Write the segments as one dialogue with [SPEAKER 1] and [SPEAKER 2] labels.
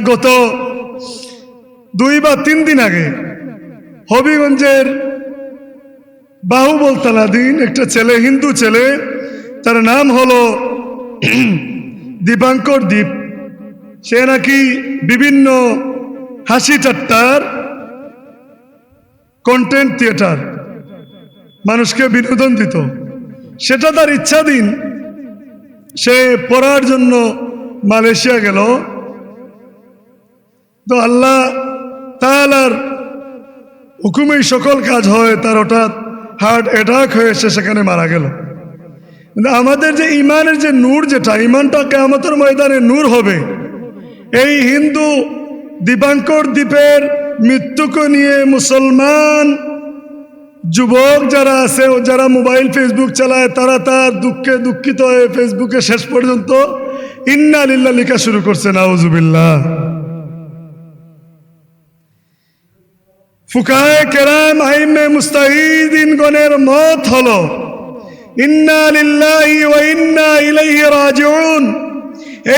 [SPEAKER 1] গত দুই বা তিন দিন আগে হবিগঞ্জের বাহুবলতালাদিন একটা ছেলে, হিন্দু ছেলে, তার নাম হলো দীপাঙ্কর দ্বীপ সে নাকি বিভিন্ন হাসি ঠাট্টার কন্টেন্ট থিয়েটার মানুষকে বিনোদন দিত। সেটা তার ইচ্ছাধীন। সে পড়ার জন্য মালয়েশিয়া গেল। তো আল্লাহ তালার হুকুমেই সকল কাজ হয়, তার হঠাৎ হার্ট অ্যাটাক হয়ে সে সেখানে মারা গেল। আমাদের যে ইমানের যে নূর যেটা, ইমানটা কেমতের ময়দানে নূর হবে। এই হিন্দু দীপাঙ্কর দ্বীপের মৃত্যুকে নিয়ে মুসলমান যুবক যারা আছে, ও যারা মোবাইল, ফেসবুক চালায়, তারা তার দুঃখে দুঃখিত হয়ে ফেসবুকে শেষ পর্যন্ত ইন্না লিল্লা লেখা শুরু করছে, নাউজুবিল্লাহ। ফুকায় কেরাম আইমে মুস্তাহিদিন গণের মত হলো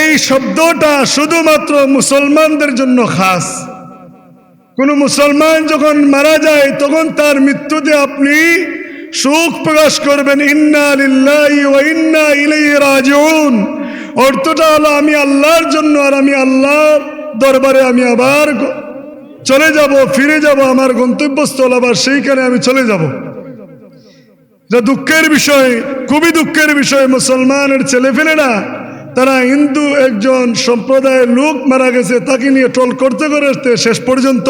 [SPEAKER 1] এই শব্দটা শুধুমাত্র মুসলমানদের জন্য খাস। কোন মুসলমান যখন মারা যায়, তখন তার মৃত্যুতে আপনি সুখ প্রকাশ করবেন রাজিউন। অর্থটা হলো, আমি আল্লাহর জন্য আর আমি আল্লাহর দরবারে আমি আবার চলে যাব, ফিরে যাব, আমার গন্তব্যস্থল আবার সেইখানে আমি চলে যাব। যা দুঃখের বিষয়, খুবই দুঃখের বিষয়, মুসলমানের ছেলেফেলেরা তারা হিন্দু একজন সম্প্রদায়ের লোক মারা গেছে, তাকে নিয়ে টল করতে করতে শেষ পর্যন্ত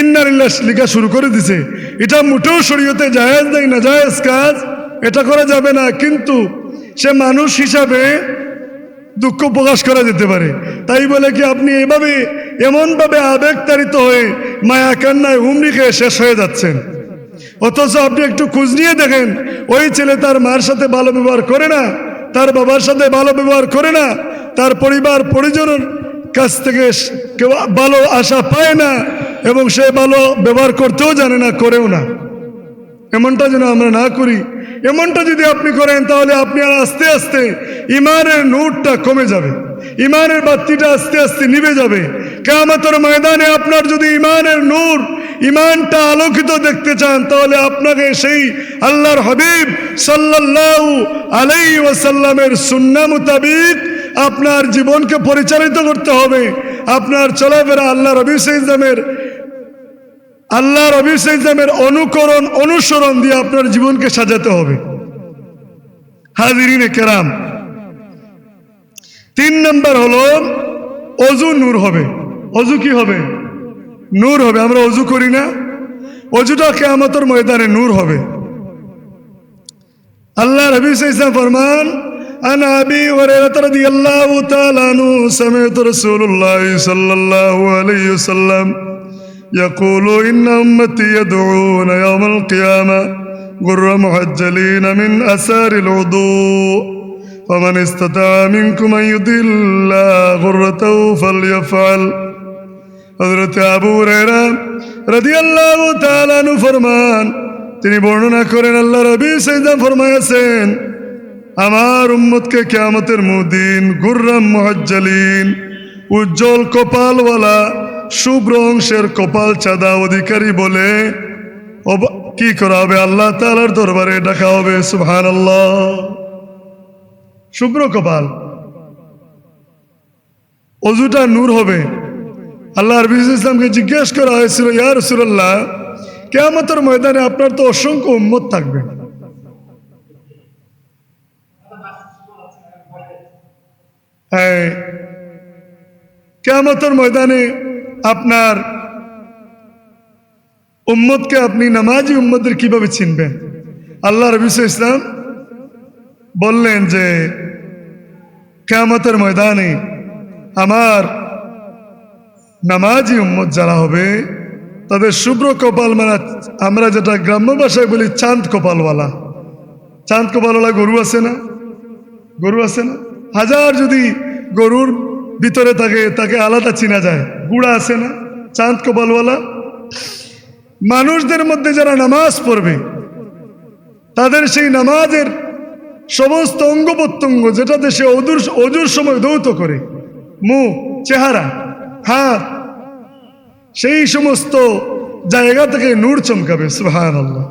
[SPEAKER 1] ইন্নারিল্লাহ লিখা শুরু করে দিছে। এটা মোটেও শরীয়তে জায়েজ নেই না জায়েজ কাজ, এটা করা যাবে না, কিন্তু সে মানুষ হিসাবে দুঃখ প্রকাশ করা যেতে পারে। তাই বলে কি আপনি এভাবে এমনভাবে আবেগতাড়িত হয়ে মায়া কান্নায় হুমড়ি খেয়ে শেষ হয়ে যাচ্ছেন। অথচ আপনি একটু খোঁজ নিয়ে দেখেন, ওই ছেলে তার মার সাথে ভালো ব্যবহার করে না, তার বাবার সাথে ভালো ব্যবহার করে না, তার পরিবার, পরিজনের কাছ থেকে কেউ ভালো আশা পায় না এবং সে ভালো ব্যবহার করতেও জানে না, করেও না। এমনটা যেন আমরা না করি। এমনটা যদি আপনি করেন, তাহলে আপনি আর আস্তে আস্তে ইমানের নূরটা কমে যাবে। ইমানের বাতিটা আস্তে আস্তে নিভে যাবে। কেমতর ময়দানে আপনার যদি ইমানের নূর ইমানটা আলোকিত দেখতে চান, তাহলে আপনাকে সেই আল্লাহর হাবিব সাল্লাল্লাহু আলাই ওয়াসাল্লামের সুন্না মোতাবিক আপনার জীবনকে পরিচালিত করতে হবে। আপনার চলাফেরা আল্লাহ রবি ইসলামের আল্লাহ রবি ইসলামের অনুকরণ, অনুসরণ দিয়ে আপনার জীবনকে সাজাতে হবে। হাজিরিনে কেরাম। তিন নম্বর হলো, অজু নূর হবে। অজু কি হবে নূর হবে আমরা অজু করি না অজুটা কেয়ামতের ময়দানে নূর হবে আল্লাহ রবি ইসলাম ফরমান عن أبي هريرة رضي الله تعالى عنه سمعت رسول الله صلى الله عليه وسلم يقول إن أمتي يدعون يوم القيامة غر محجلين من أثار الوضوء فمن استطاع منكم أن يضل غرته فليفعل হজরত আবু হুরায়রা রাদিয়াল্লাহু তাআলা আনহু ফরমান, তিনি বর্ণনা করেন, আল্লাহ রবি সাইদাম ফরমায়াছেন, আমার উম্মতকে কিয়ামতের মুদিন গুররাম মুহাজ্জালিন, উজ্জ্বল কপালওয়ালা, শুভ্র অংশের কপাল চাঁদা অধিকারী বলে কি করা হবে? আল্লাহ তালার দরবারে ডাকা হবে সুহান আল্লাহ শুভ্র কপাল। অজুটা নূর হবে। আল্লাহ রবি ইসলামকে জিজ্ঞেস করা হয়েছিল, ইয়া রসুল্লাহ কেয়ামতের ময়দানে আপনার তো অসংখ্য উম্মত থাকবে। কেয়ামতের ময়দানে আপনার উম্মতকে আপনি নামাজি উম্মদের কীভাবে চিনবেন? আল্লাহ রবি ইসলাম বললেন যে, কেয়ামতের ময়দানে আমার নামাজি উম্মত যারা হবে, তাদের শুভ্র কপাল মানে আমরা যেটা গ্রাম্য ভাষায় বলি চাঁদ কপালওয়ালা। চাঁদ কপালওয়ালা গরু আছে না? গরু আছে না? হাজার যদি গরুর ভিতরে থাকে, তাকে আলাদা চিনা যায়। গুড়া আছে না? চাঁদ কপালওয়ালা? মানুষদের মধ্যে যারা নামাজ পড়বে, তাদের সেই নামাজের সমস্ত অঙ্গ প্রত্যঙ্গ যেটা দেশে অদূর অজুর সময় দৌত করে। মুখ, চেহারা হাত সেই সমস্ত জায়গা থেকে নূর চমকাবে সুহান আল্লাহ